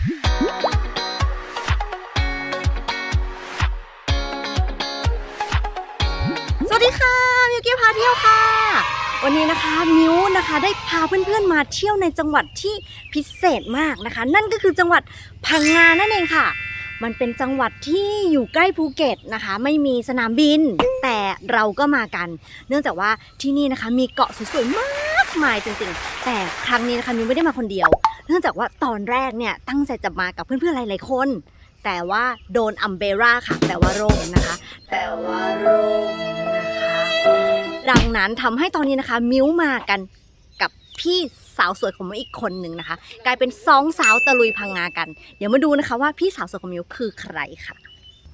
สวัสดีค่ะ มิวกี้พาเที่ยวค่ะ วันนี้นะคะมิวนะคะได้พาเพื่อนๆมาเที่ยวในจังหวัดที่พิเศษมากนะคะ นั่นก็คือจังหวัดพังงานั่นเองค่ะ มันเป็นจังหวัดที่อยู่ใกล้ภูเก็ตนะคะ ไม่มีสนามบิน แต่เราก็มากัน เนื่องจากว่าที่นี่นะคะมีเกาะสวยๆมากมายจริงๆ แต่ครั้งนี้นะคะมิวไม่ได้มาคนเดียว นื่องจากว่าตอนแรกเนี่ยตั้งใจจะมากับเพื่อนๆหลายๆคน แต่ว่าโดนอัมเบร่าค่ะแปลว่าร่มนะคะแปลว่าร่มนะคะดังนั้นทำให้ตอนนี้นะคะ มิ้วมากันกับพี่สาวสวยของมิวอีกคนหนึ่งนะคะ กลายเป็นสองสาวตะลุยพังงากัน เดี๋ยวมาดูนะคะว่าพี่สาวสวยของมิวคือใครค่ะ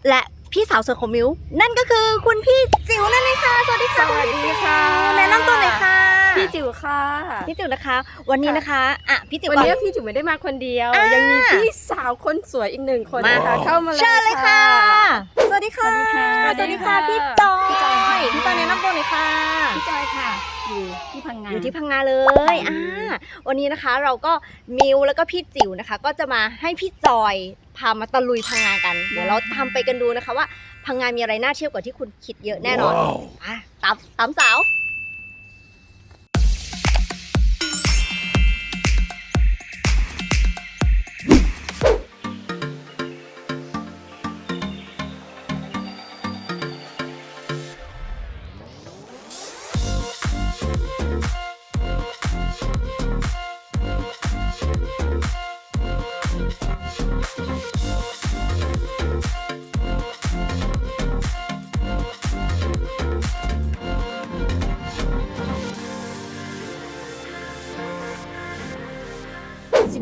และพี่สาวสวยของมิ้วนั่นก็คือคุณพี่จิ๋วนั่นเองค่ะสวัสดีค่ะสวัสดีค่ะแนะนำตัวหน่อยค่ะ พี่จิ๋วค่ะพี่จิ๋วนะคะ วันนี้นะคะอะพี่จิ๋ววันก่อนนี้พี่จิ๋วไม่ได้มาคนเดียวอ่ายัยังมีพี่สาวคนสวยอีกหนึ่งคนมานะคะเข้ามาเลยเชิญเลยค่ะสวัสดีค่ะ สวัสดีค่ะ สวัสดีค่ะพี่จอย พี่จอยค่ะพี่จอยแนะนำตัวหน่อยค่ะ พี่จอยค่ะ อยู่ที่พังงาอยู่ที่พังงาเลยอ่าวันนี้นะคะเราก็มิวแล้วก็พี่จิ๋วนะคะ ก็จะมาให้พี่จอยพามาตะลุยพังงากัน เดี๋ยวเราทำไปกันดูนะคะว่าพังงามีอะไรน่าเที่ยวกว่าที่คุณคิดเยอะแน่นอนอะตามตามสาว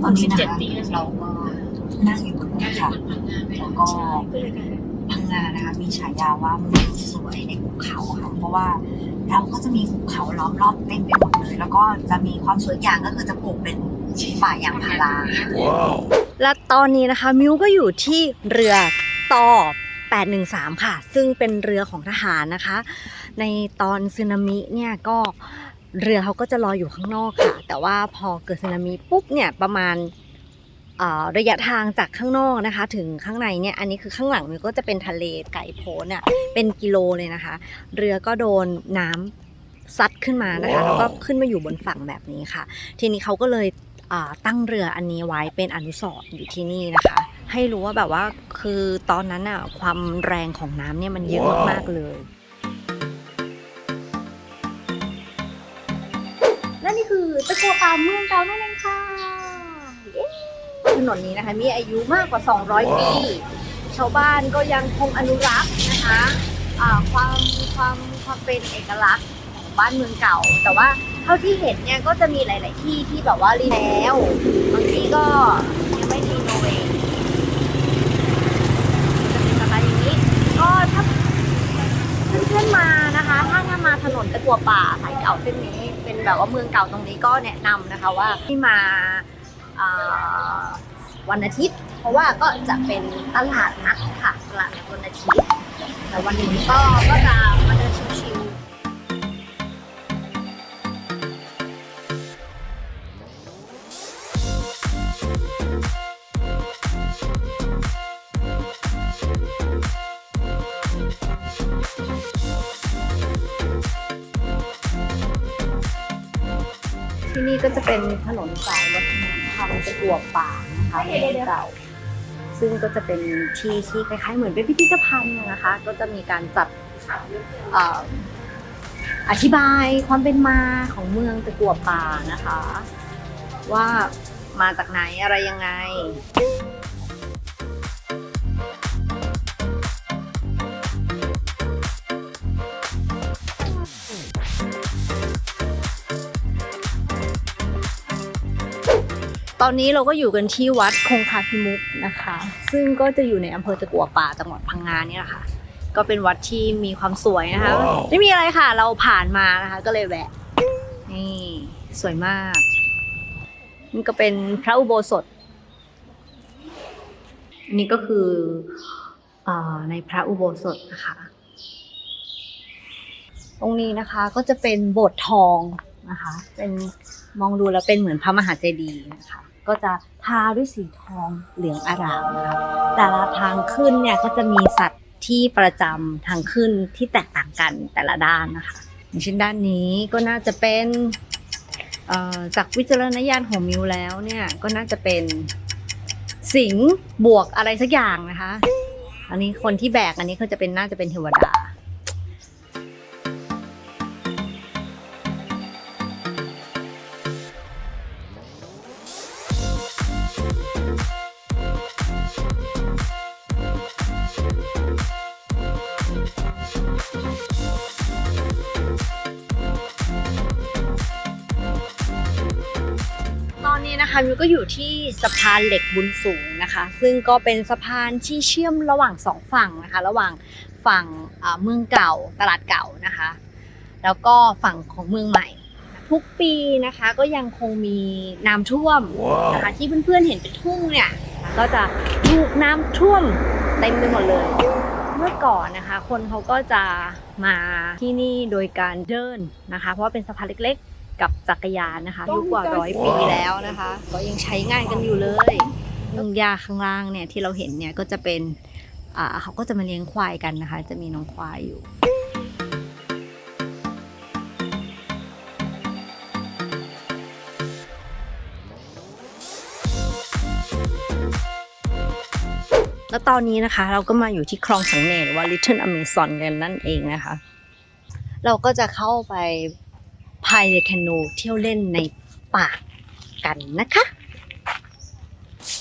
ตอนนี้นะคะเราก็นั่งอยู่บนภูเขาแล้วก็พังงานะคะมีฉายาว่าเมืองสวยในภูเขาค่ะเพราะว่าเราก็จะมีภูเขาล้อมรอบเต็มไปหมดเลย แล้วก็จะมีความสวยอย่างก็คือจะปลูกเป็นป่ายางพาราและตอนนี้นะคะมิวก็อยู่ที่เรือต่อ813 ค่ะ ซึ่งเป็นเรือของทหารนะคะ ในตอนสึนามิเนี่ยก็ เรือเขาก็จะลอยอยู่ข้างนอกค่ะ แต่ว่าพอเกิดสึนามิปุ๊บเนี่ยประมาณเอ่อระยะทางจากข้างนอกนะคะ ถึงข้างในเนี่ยอันนี้คือข้างหลังมันก็จะเป็นทะเลไก่โพ้นเนี่ยเป็นกิโลเลยนะคะ เรือก็โดนน้ำซัดขึ้นมานะคะ แล้วก็ขึ้นมาอยู่บนฝั่งแบบนี้ค่ะ ทีนี้เขาก็เลยอ่าตั้งเรืออันนี้ไว้เป็นอนุสรณ์อยู่ที่นี่นะคะ ให้รู้ว่าแบบว่าคือตอนนั้นอะความแรงของน้ำเนี่ยมันเยอะมากๆเลย ตะกัวป่าเมืองเก่านั่นเองค่ะเย้ถนนนี้นะคะมีอายุมากกว่า 200 ปี ชาวบ้านก็ยังคงอนุรักษ์นะคะอ่าความความความเป็นเอกลักษณ์ของบ้านเมืองเก่า แต่ว่าเท่าที่เห็นเนี่ยก็จะมีหลาย ๆ ที่ที่แบบว่ารีแล้วบางทีก็ยังไม่รีโนเวทจะเป็นสไตล์อย่างนี้ ก็ถ้าเพื่อนๆมานะคะถ้าถ้ามาถนนตะกัวป่าสายเก่าเส้นนี้ เป็นแบบว่าเมืองเก่าตรงนี้ก็แนะนำนะคะว่าให้มาอ่าวันอาทิตย์ เพราะว่าก็จะเป็นตลาดนัดค่ะตลาดนัดวันอาทิตย์แต่วันนี้ก็ก็จะมา นี่ก็จะเป็นถนนสายวัฒนธรรมตะกัวป่านะคะเมืองเก่า ซึ่งก็จะเป็นที่ที่คล้ายๆ เหมือนเป็นพิพิธภัณฑ์นะคะ ก็จะมีการจัดเอ่ออธิบายความเป็นมาของเมืองตะกัวป่านะคะ ว่ามาจากไหนอะไรยังไง ตอนนี้เราก็อยู่กันที่วัดคงคาพิมุกนะคะ ซึ่งก็จะอยู่ในอำเภอตะกัวป่าจังหวัดพังงาเนี่ยแหละค่ะ ก็เป็นวัดที่มีความสวยนะคะ ไม่มีอะไรค่ะ เราผ่านมานะคะ ก็เลยแวะ นี่สวยมากนี่ก็เป็นพระอุโบสถ นี่ก็คืออาในพระอุโบสถนะคะ ตรงนี้นะคะก็จะเป็นโบสถ์ทองนะคะ เป็น มองดูแล้วเป็นเหมือนพระมหาเจดีย์นะคะก็จะทาด้วยสีทองเหลืองอารามนะคะแต่ละทางขึ้นเนี่ยก็จะมีสัตว์ที่ประจำทางขึ้นที่แตกต่างกันแต่ละด้านนะคะอย่างเช่นด้านนี้ก็น่าจะเป็นจากวิจารณญาณของมิวแล้วเนี่ยก็น่าจะเป็นสิงห์บวกอะไรสักอย่างนะคะ อันนี้คนที่แบกอันนี้เขาจะเป็นน่าจะเป็นเทวดา นนี้นะคะมิวก็อยู่ที่สะพานเหล็กบุญสูงนะคะ ซึ่งก็เป็นสะพานที่เชื่อมระหว่างสองฝั่งนะคะ ระหว่างฝั่งอ่าเมืองเก่าตลาดเก่านะคะ แล้วก็ฝั่งของเมืองใหม่ ทุกปีนะคะก็ยังคงมีน้ำท่วมนะคะที่เพื่อนๆเห็นเป็นทุ่งเนี่ยก็จะถูกน้ำท่วมเต็มไปหมดเลย เมื่อก่อนนะคะ คนเขาก็จะมาที่นี่โดยการเดินนะคะ เพราะว่าเป็นสะพานเล็กๆ กับจักรยานนะคะอายุกว่าร้อยปีแล้วนะคะ ก็ยังใช้งานกันอยู่เลยตรงหญ้าข้างล่างเนี่ยที่เราเห็นเนี่ยก็จะเป็นอ่าเขาก็จะมาเลี้ยงควายกันนะคะ จะมีน้องควายอยู่แล้วตอนนี้นะคะเราก็มาอยู่ที่คลองสังเนหรือว่า Little Amazon กันนั่นเองนะคะ เราก็จะเข้าไปพายเรือแคนูเที่ยวเล่นในป่ากันนะคะ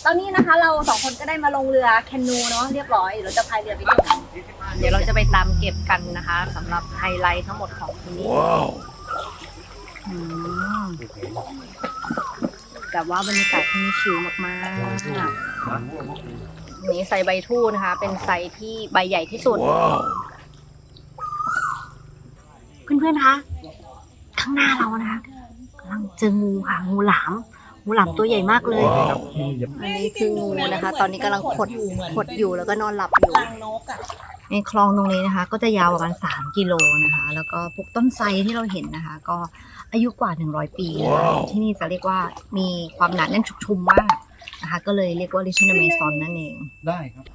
ตอนนี้นะคะเราสองคนก็ได้มาลงเรือแคนูเนาะเรียบร้อยเดี๋ยวเราจะพายเรือไปถึงเดี๋ยวเราจะไปตามเก็บกันนะคะสำหรับไฮไลท์ทั้งหมดของที่นี่อืมแต่ว่าบรรยากาศที่นี่ชิลมากๆนี้ไซส์ใบทู่นะคะ เป็นไซส์ที่ใบใหญ่ที่สุด เพื่อนๆคะ ข้างหน้าเรานะคะกำลังเจองูค่ะงูหลามงูหลามตัวใหญ่มากเลย อันนี้คืองูนะคะ ตอนนี้กำลังขดขดอยู่แล้วก็นอนหลับอยู่ในคลองตรงนี้นะคะ ก็จะยาวประมาณ 3 กิโลนะคะ แล้วก็พวกต้นไทรที่เราเห็นนะคะ ก็อายุกว่า 100 ปีนะคะที่นี่จะเรียกว่ามีความหนาแน่นชุกชุมมากนะคะ ก็เลยเรียกว่า Little Amazon นั่นเอง ได้ครับ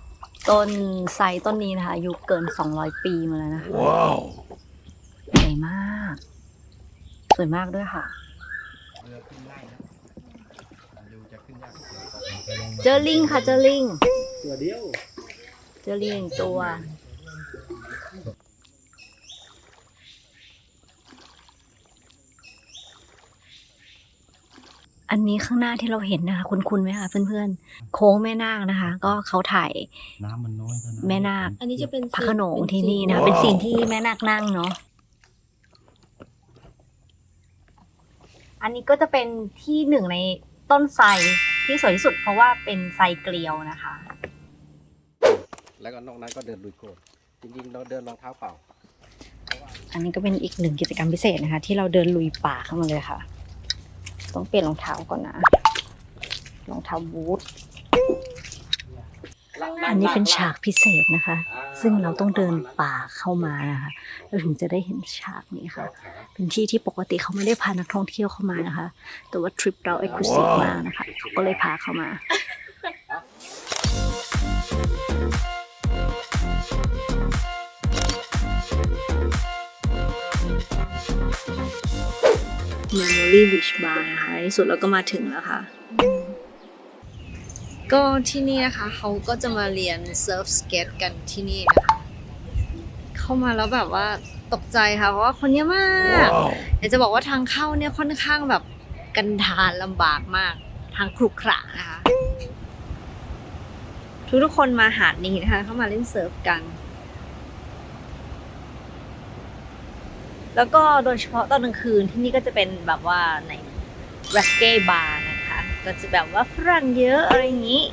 ต้นไทรต้นนี้นะคะอายุเกิน 200 ปีมาแล้วนะคะว้าวใหญ่มาก สวยมากด้วยค่ะเรือขึ้นไล่นะดูจะขึ้นยากเจอลิงค่ะ เจอลิง ตัวเดียว เจอลิงหนึ่งตัว อันนี้ข้างหน้าที่เราเห็นนะคะ คุณๆไหมคะเพื่อนๆ โค้งแม่นาคนะคะ ก็เขาถ่ายน้ำมันน้อยเท่านั้นแม่นาค อันนี้จะเป็นพระโขนงที่นี่นะคะ เป็นซีนที่แม่นาคนั่งเนาะ อันนี้ก็จะเป็นที่หนึ่งในต้นไทรที่สวยที่สุดเพราะว่าเป็นไทรเกลียวนะคะ แล้วก็นอกนั้นก็เดินลุยโคลนจริงๆเราเดินรองเท้าเปล่า อันนี้ก็เป็นอีกหนึ่งกิจกรรมพิเศษนะคะ ที่เราเดินลุยป่าเข้ามาเลยค่ะ ต้องเปลี่ยนรองเท้าก่อนนะ รองเท้าบูท อันนี้เป็นฉากพิเศษนะคะ ซึ่งเราต้องเดินป่าเข้ามานะคะเราถึงจะได้เห็นฉากนี้ค่ะ เป็นที่ที่ปกติเขาไม่ได้พานักท่องเที่ยวเข้ามานะคะ แต่ว่าทริปเราเอ็กซ์คลูซีฟมากนะคะเขาก็เลยพาเข้ามา Memory Beach Bar นะคะในที่สุดเราก็มาถึงแล้วค่ะ ก็ที่นี่นะคะเขาก็จะมาเรียนเซิร์ฟสเก็ตกันที่นี่นะคะเข้ามาแล้วแบบว่าตกใจค่ะเพราะว่าคนเยอะมากอยากจะบอกว่าทางเข้าเนี่ยค่อนข้างแบบกันดารลำบากมากทางขรุขระนะคะ ทุกทุกๆคนมาหาดนี้นะคะ เข้ามาเล่นเซิร์ฟกัน แล้วก็โดยเฉพาะตอนกลางคืนที่นี่ก็จะเป็นแบบว่าในแร็กเก้บาร์นะคะ ก็จะแบบว่าฝรั่งเยอะอะไรอย่างนี้